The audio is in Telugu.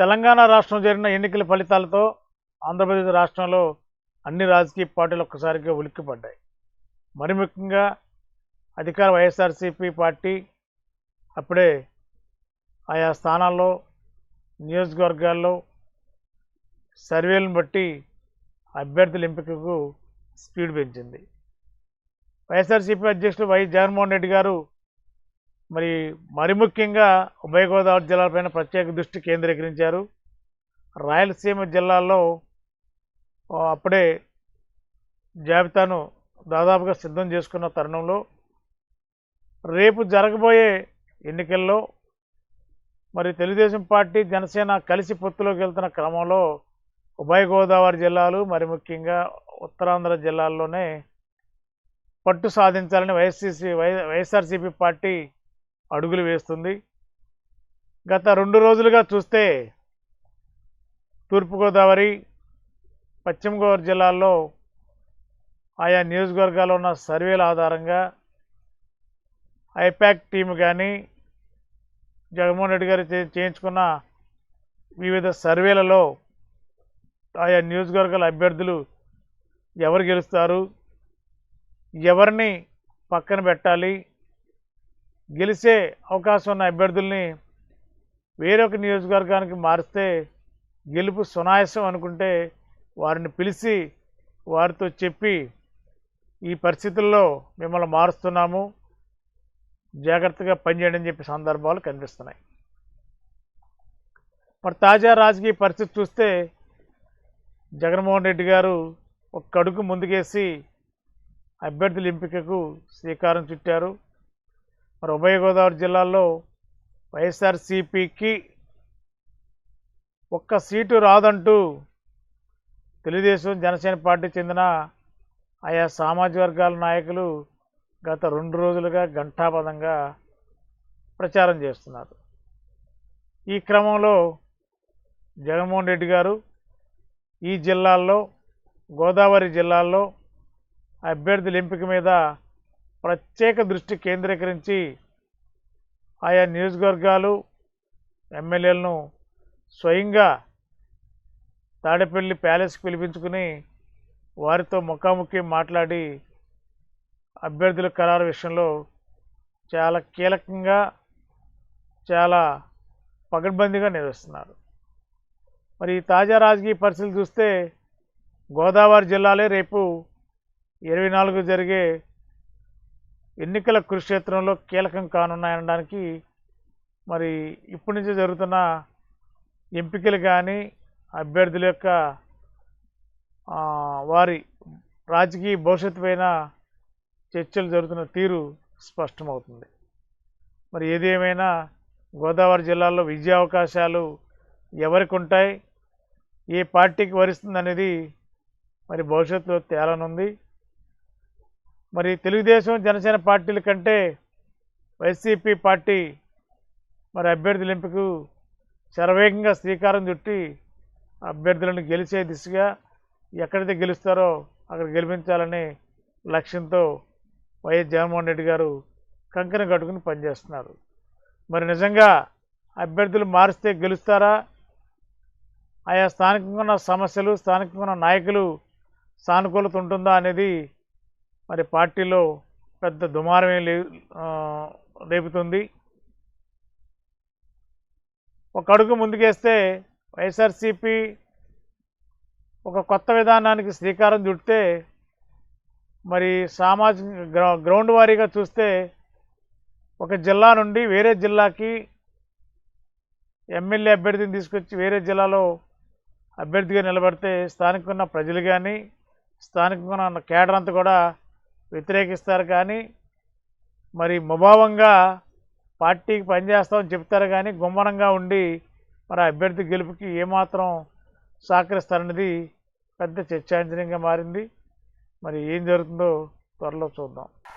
తెలంగాణ రాష్ట్రం జరిగిన ఎన్నికల ఫలితాలతో ఆంధ్రప్రదేశ్ రాష్ట్రంలో అన్ని రాజకీయ పార్టీలు ఒక్కసారిగా ఉలిక్కిపడ్డాయి. మరి ముఖ్యంగా అధికార వైఎస్ఆర్సీపీ పార్టీ అప్పుడే ఆయా స్థానాల్లో నియోజకవర్గాల్లో సర్వేలను బట్టి అభ్యర్థుల ఎంపికకు స్పీడ్ పెంచింది. వైఎస్ఆర్సీపీ అధ్యక్షులు వై జగన్మోహన్ రెడ్డి గారు మరి మరి ముఖ్యంగా ఉభయ గోదావరి జిల్లాలపైన ప్రత్యేక దృష్టి కేంద్రీకరించారు. రాయలసీమ జిల్లాల్లో అప్పుడే జాబితాను దాదాపుగా సిద్ధం చేసుకున్న తరుణంలో రేపు జరగబోయే ఎన్నికల్లో మరి తెలుగుదేశం పార్టీ జనసేన కలిసి పొత్తులోకి వెళ్తున్న క్రమంలో ఉభయ గోదావరి జిల్లాలు మరి ముఖ్యంగా ఉత్తరాంధ్ర జిల్లాల్లోనే పట్టు సాధించాలని వైఎస్సీసీ వై వైఎస్ఆర్సీపీ పార్టీ అడుగులు వేస్తుంది. గత రెండు రోజులుగా చూస్తే తూర్పుగోదావరి పశ్చిమ గోదావరి జిల్లాల్లో ఆయా నియోజకవర్గాల్లో ఉన్న సర్వేల ఆధారంగా ఐపాక్ టీం కానీ జగన్మోహన్ రెడ్డి గారు చే- చేయించుకున్న వివిధ సర్వేలలో ఆయా నియోజకవర్గాల అభ్యర్థులు ఎవరు గెలుస్తారు ఎవరిని పక్కన పెట్టాలి గెలిచే అవకాశం ఉన్న అభ్యర్థుల్ని వేరొక నియోజకవర్గానికి మారిస్తే గెలుపు సునాయాసం అనుకుంటే వారిని పిలిచి వారితో చెప్పి ఈ పరిస్థితుల్లో మిమ్మల్ని మారుస్తున్నాము. జాగ్రత్తగా పనిచేయడం అని చెప్పి సందర్భాలు కనిపిస్తున్నాయి. మరి తాజా రాజకీయ పరిస్థితి చూస్తే జగన్మోహన్ రెడ్డి గారు ఒక కడుకు ముందుకేసి అభ్యర్థుల ఎంపికకు శ్రీకారం చుట్టారు. మరి ఉభయ గోదావరి జిల్లాల్లో వైఎస్ఆర్సీపీకి ఒక్క సీటు రాదంటూ తెలుగుదేశం జనసేన పార్టీ చెందిన ఆయా సామాజిక వర్గాల నాయకులు గత రెండు రోజులుగా ఘంటాపదంగా ప్రచారం చేస్తున్నారు. ఈ క్రమంలో జగన్మోహన్ రెడ్డి గారు ఈ జిల్లాల్లో గోదావరి జిల్లాల్లో అభ్యర్థుల ఎంపిక మీద ప్రత్యేక దృష్టి కేంద్రీకరించి ఆయా నియోజకవర్గాలు ఎమ్మెల్యేలను స్వయంగా తాడేపల్లి ప్యాలెస్కి పిలిపించుకుని వారితో ముఖాముఖి మాట్లాడి అభ్యర్థుల ఖరారు విషయంలో చాలా కీలకంగా చాలా పకడ్బందీగా నిర్వహిస్తున్నారు మరి ఈ తాజా రాజకీయ పరిస్థితులు చూస్తే గోదావరి జిల్లాలే రేపు ఇరవై నాలుగు జరిగే ఎన్నికల కురుక్షేత్రంలో కీలకం కానున్నాయనడానికి మరి ఇప్పటి నుంచి జరుగుతున్న ఎంపికలు కానీ అభ్యర్థుల యొక్క వారి రాజకీయ భవిష్యత్తు పైన చర్చలు జరుగుతున్న తీరు స్పష్టమవుతుంది. మరి ఏది ఏమైనా గోదావరి జిల్లాలో విజయ అవకాశాలు ఎవరికి ఉంటాయి ఏ పార్టీకి వరిస్తుంది అనేది మరి భవిష్యత్తులో తేలనుంది. మరి తెలుగుదేశం జనసేన పార్టీల కంటే వైసీపీ పార్టీ మరి అభ్యర్థుల ఎంపికకు శరవేగంగా శ్రీకారం చుట్టి అభ్యర్థులను గెలిచే దిశగా ఎక్కడైతే గెలుస్తారో అక్కడ గెలిపించాలనే లక్ష్యంతో వైఎస్ జగన్మోహన్ రెడ్డి గారు కంకణం కట్టుకుని పనిచేస్తున్నారు. మరి నిజంగా అభ్యర్థులు మారిస్తే గెలుస్తారా? ఆయా స్థానికంగా ఉన్న సమస్యలు స్థానికంగా ఉన్న నాయకులు సానుకూలత ఉంటుందా అనేది మరి పార్టీలో పెద్ద దుమారమే లే రేపుతుంది. ఒక అడుగు ముందుకేస్తే వైఎస్ఆర్సీపీ ఒక కొత్త విధానానికి శ్రీకారం చుడితే మరి సామాజిక గ్రౌండ్ వారీగా చూస్తే ఒక జిల్లా నుండి వేరే జిల్లాకి ఎమ్మెల్యే అభ్యర్థిని తీసుకొచ్చి వేరే జిల్లాలో అభ్యర్థిగా నిలబడితే స్థానికంగా ఉన్న ప్రజలు కానీ స్థానికంగా ఉన్న కేడర్ అంతా కూడా వ్యతిరేకిస్తారు కానీ మరి ముభావంగా పార్టీకి పనిచేస్తామని చెప్తారు కానీ గుమ్మనంగా ఉండి మరి అభ్యర్థి గెలుపుకి ఏమాత్రం సహకరిస్తారన్నది పెద్ద చర్చాంజనీయంగా మారింది. మరి ఏం జరుగుతుందో త్వరలో చూద్దాం.